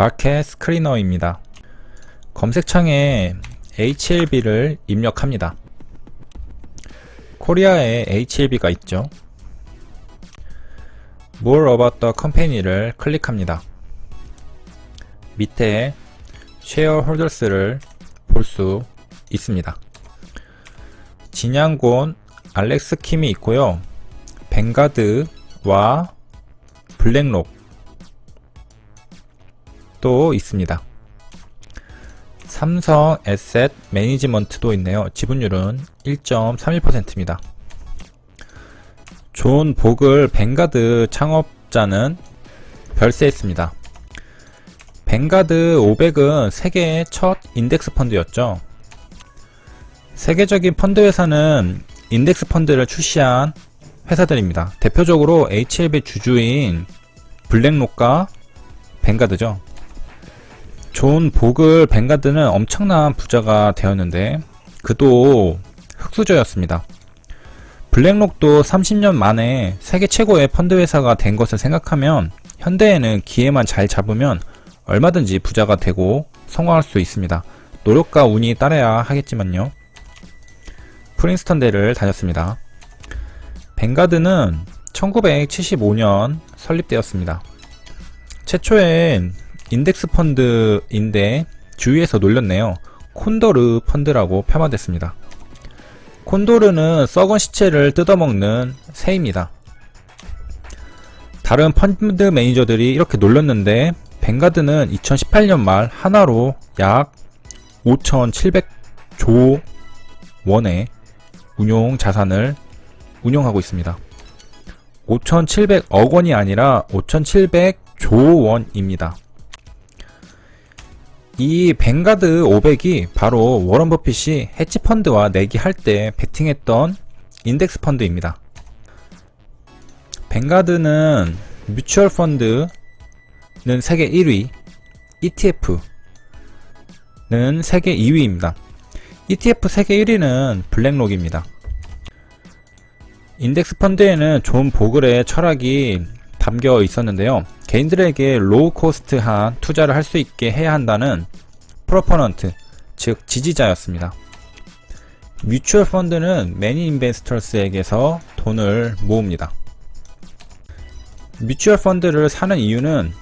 마켓 스크리너입니다. 검색창에 HLB를 입력합니다. 코리아에 HLB가 있죠. More about the company를 클릭합니다. 밑에 shareholders를 볼 수 있습니다. 진양곤 알렉스 킴이 있고요. 뱅가드와 블랙록 또 있습니다. 삼성 에셋 매니지먼트도 있네요. 지분율은 1.31%입니다. 존 보글 뱅가드 창업자는 별세했습니다. 뱅가드 500은 세계의 첫 인덱스 펀드였죠. 세계적인 펀드 회사는 인덱스 펀드를 출시한 회사들입니다. 대표적으로 HLB 주주인 블랙록과 뱅가드죠. 존 보글 뱅가드는 엄청난 부자가 되었는데 그도 흑수저였습니다. 블랙록도 30년 만에 세계 최고의 펀드 회사가 된 것을 생각하면 현대에는 기회만 잘 잡으면 얼마든지 부자가 되고 성공할 수 있습니다. 노력과 운이 따라야 하겠지만요. 프린스턴 대를 다녔습니다. 뱅가드는 1975년 설립되었습니다. 최초엔 인덱스 펀드인데 주위에서 놀렸네요. 콘도르 펀드라고 폄하됐습니다. 콘도르는 썩은 시체를 뜯어먹는 새입니다. 다른 펀드 매니저들이 이렇게 놀렸는데 뱅가드는 2018년 말 하나로 약 5,700조 원의 운용 자산을 운용하고 있습니다. 5,700억 원이 아니라 5,700조 원입니다. 이 뱅가드 500이 바로 워런 버핏이 해치 펀드와 내기할 때 베팅했던 인덱스 펀드입니다. 뱅가드는 뮤추얼 펀드는 세계 1위, ETF는 세계 2위입니다. ETF 세계 1위는 블랙록입니다. 인덱스 펀드에는 존 보글의 철학이 담겨 있었는데요. 개인들에게 로우 코스트한 투자를 할 수 있게 해야 한다는 프로퍼넌트, 즉 지지자였습니다. 뮤추얼 펀드는 매니 인베스터스에게서 돈을 모읍니다. 뮤추얼 펀드를 사는 이유는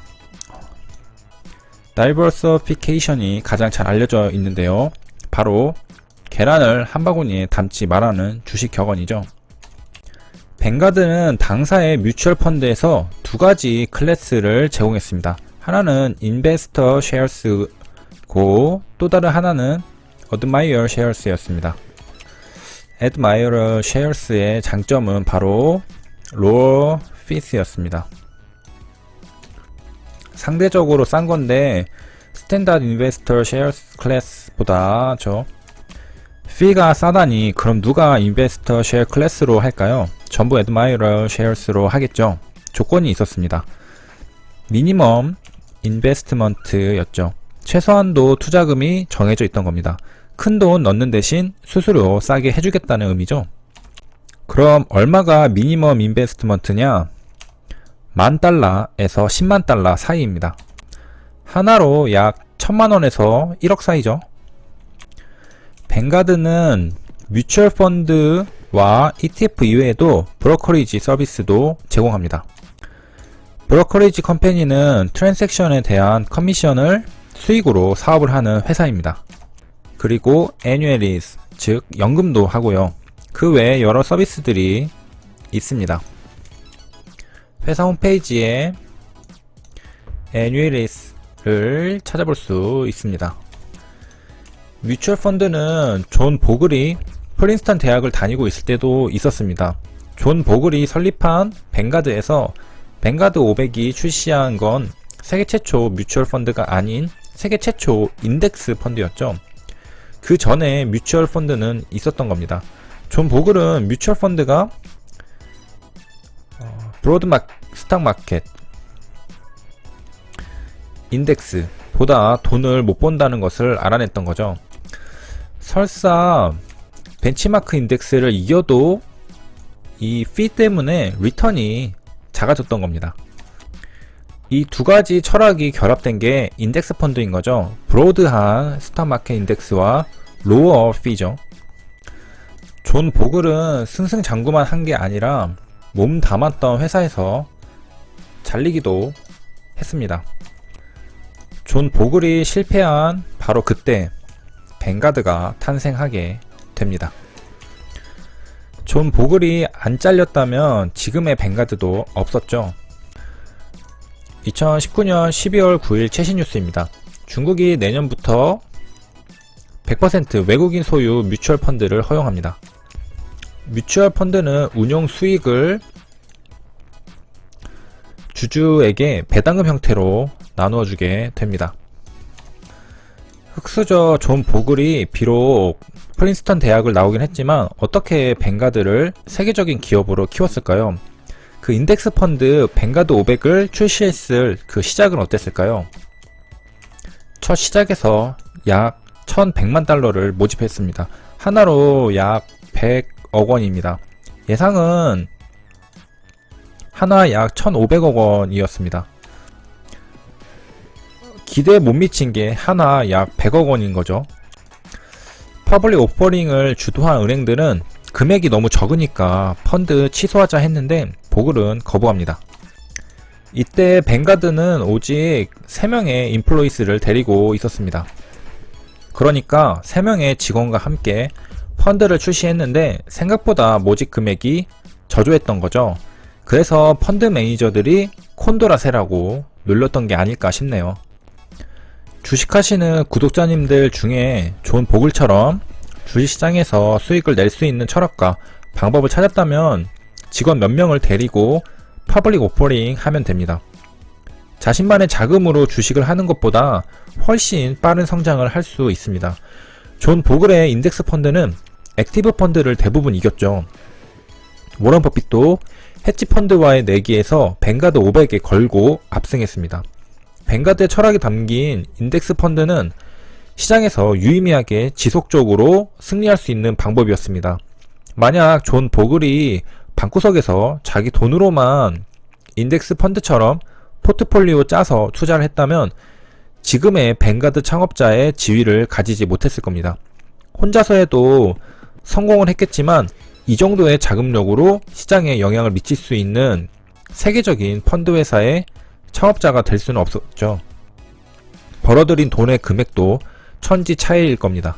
다이버서피케이션이 가장 잘 알려져 있는데요. 바로 계란을 한 바구니에 담지 말라는 주식 격언이죠. 뱅가드는 당사의 뮤추얼 펀드에서 두 가지 클래스를 제공했습니다. 하나는 인베스터 쉐어스고 또 다른 하나는 어드마이어 쉐어스였습니다. 애드마이어 쉐어스의 장점은 바로 로어 피스였습니다. 상대적으로 싼 건데 스탠다드 인베스터 쉐어스 클래스보다 저 피가 싸다니 그럼 누가 인베스터 쉐어 클래스로 할까요? 전부 애드마이러 쉐어스로 하겠죠. 조건이 있었습니다. 미니멈 인베스트먼트였죠. 최소한도 투자금이 정해져 있던 겁니다. 큰 돈 넣는 대신 수수료 싸게 해주겠다는 의미죠. 그럼 얼마가 미니멈 인베스트먼트냐? 만 달러에서 10만 달러 사이입니다. 하나로 약 천만 원에서 1억 사이죠. 뱅가드는 뮤추얼 펀드 와 ETF 이외에도 브로커리지 서비스도 제공합니다. 브로커리지 컴퍼니는 트랜섹션에 대한 커미션을 수익으로 사업을 하는 회사입니다. 그리고 애뉴얼리스, 즉 연금도 하고요. 그 외에 여러 서비스들이 있습니다. 회사 홈페이지에 애뉴얼리스를 찾아볼 수 있습니다. 뮤추얼 펀드는 존 보글이 프린스턴 대학을 다니고 있을 때도 있었습니다. 존 보글이 설립한 뱅가드에서 뱅가드 500이 출시한 건 세계 최초 뮤추얼 펀드가 아닌 세계 최초 인덱스 펀드였죠. 그 전에 뮤추얼 펀드는 있었던 겁니다. 존 보글은 뮤추얼 펀드가 어, 브로드 마 스탁 마켓 인덱스보다 돈을 못 번다는 것을 알아냈던 거죠. 설사 벤치마크 인덱스를 이겨도 이 피 때문에 리턴이 작아졌던 겁니다. 이 두 가지 철학이 결합된 게 인덱스 펀드인 거죠. 브로드한 스탑마켓 인덱스와 로어 피죠. 존 보글은 승승장구만 한 게 아니라 몸 담았던 회사에서 잘리기도 했습니다. 존 보글이 실패한 바로 그때 뱅가드가 탄생하게 됩니다. 존 보글이 안 잘렸다면 지금의 뱅가드도 없었죠. 2019년 12월 9일 최신 뉴스입니다. 중국이 내년부터 100% 외국인 소유 뮤추얼 펀드를 허용합니다. 뮤추얼 펀드는 운용 수익을 주주에게 배당금 형태로 나누어 주게 됩니다. 흑수저 존 보글이 비록 프린스턴 대학을 나오긴 했지만 어떻게 뱅가드를 세계적인 기업으로 키웠을까요? 그 인덱스 펀드 뱅가드 500을 출시했을 그 시작은 어땠을까요? 첫 시작에서 약 1100만 달러를 모집했습니다. 하나로 약 100억 원입니다. 예상은 하나 약 1,500억 원이었습니다. 기대에 못 미친 게 하나 약 100억 원인 거죠. 퍼블릭 오퍼링을 주도한 은행들은 금액이 너무 적으니까 펀드 취소하자 했는데 보글은 거부합니다. 이때 뱅가드는 오직 3명의 인플로이스를 데리고 있었습니다. 그러니까 3명의 직원과 함께 펀드를 출시했는데 생각보다 모집 금액이 저조했던 거죠. 그래서 펀드 매니저들이 콘도라세라고 놀렸던 게 아닐까 싶네요. 주식하시는 구독자님들 중에 존 보글처럼 주식시장에서 수익을 낼 수 있는 철학과 방법을 찾았다면 직원 몇 명을 데리고 퍼블릭 오퍼링 하면 됩니다. 자신만의 자금으로 주식을 하는 것보다 훨씬 빠른 성장을 할 수 있습니다. 존 보글의 인덱스 펀드는 액티브 펀드를 대부분 이겼죠. 워런 버핏도 헤지 펀드와의 내기에서 뱅가드 500에 걸고 압승했습니다. 뱅가드의 철학이 담긴 인덱스 펀드는 시장에서 유의미하게 지속적으로 승리할 수 있는 방법이었습니다. 만약 존 보글이 방구석에서 자기 돈으로만 인덱스 펀드처럼 포트폴리오 짜서 투자를 했다면 지금의 뱅가드 창업자의 지위를 가지지 못했을 겁니다. 혼자서 해도 성공을 했겠지만 이 정도의 자금력으로 시장에 영향을 미칠 수 있는 세계적인 펀드 회사의 창업자가 될 수는 없었죠. 벌어들인 돈의 금액도 천지 차이일 겁니다.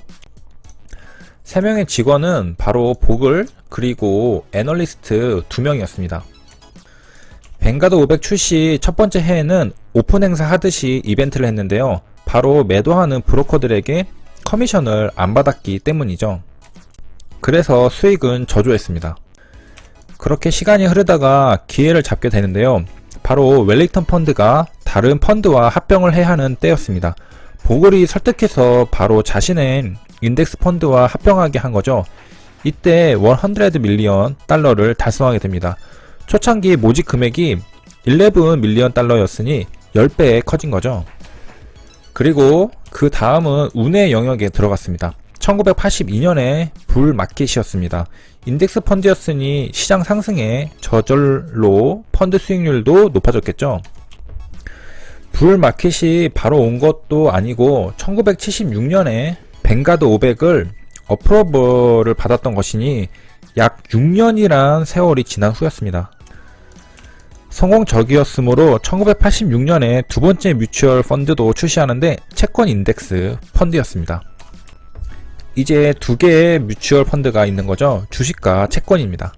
3명의 직원은 바로 보글 그리고 애널리스트 2명이었습니다. 뱅가드 500 출시 첫 번째 해에는 오픈 행사 하듯이 이벤트를 했는데요. 바로 매도하는 브로커들에게 커미션을 안 받았기 때문이죠. 그래서 수익은 저조했습니다. 그렇게 시간이 흐르다가 기회를 잡게 되는데요. 바로 웰링턴 펀드가 다른 펀드와 합병을 해야 하는 때였습니다. 보글이 설득해서 바로 자신의 인덱스 펀드와 합병하게 한 거죠. 이때 100 밀리언 달러를 달성하게 됩니다. 초창기 모집 금액이 11 밀리언 달러였으니 10배 커진 거죠. 그리고 그 다음은 운의 영역에 들어갔습니다. 1982년에 불마켓이었습니다. 인덱스 펀드였으니 시장 상승에 저절로 펀드 수익률도 높아졌겠죠. 불마켓이 바로 온 것도 아니고 1976년에 뱅가드 500을 어프로버를 받았던 것이니 약 6년이란 세월이 지난 후였습니다. 성공적이었으므로 1986년에 두 번째 뮤추얼 펀드도 출시하는데 채권 인덱스 펀드였습니다. 이제 두 개의 뮤추얼 펀드가 있는 거죠. 주식과 채권입니다.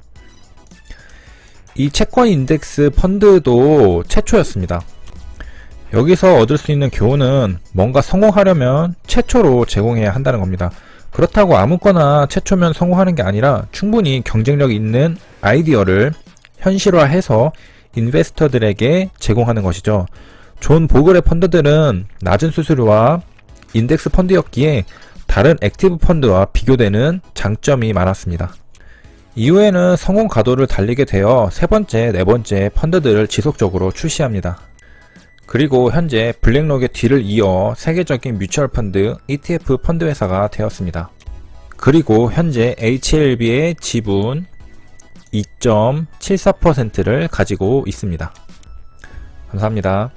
이 채권 인덱스 펀드도 최초였습니다. 여기서 얻을 수 있는 교훈은 뭔가 성공하려면 최초로 제공해야 한다는 겁니다. 그렇다고 아무거나 최초면 성공하는 게 아니라 충분히 경쟁력 있는 아이디어를 현실화해서 인베스터들에게 제공하는 것이죠. 존 보글의 펀드들은 낮은 수수료와 인덱스 펀드였기에 다른 액티브 펀드와 비교되는 장점이 많았습니다. 이후에는 성공 가도를 달리게 되어 세 번째, 네 번째 펀드들을 지속적으로 출시합니다. 그리고 현재 블랙록의 뒤를 이어 세계적인 뮤추얼 펀드 ETF 펀드 회사가 되었습니다. 그리고 현재 HLB의 지분 2.74%를 가지고 있습니다. 감사합니다.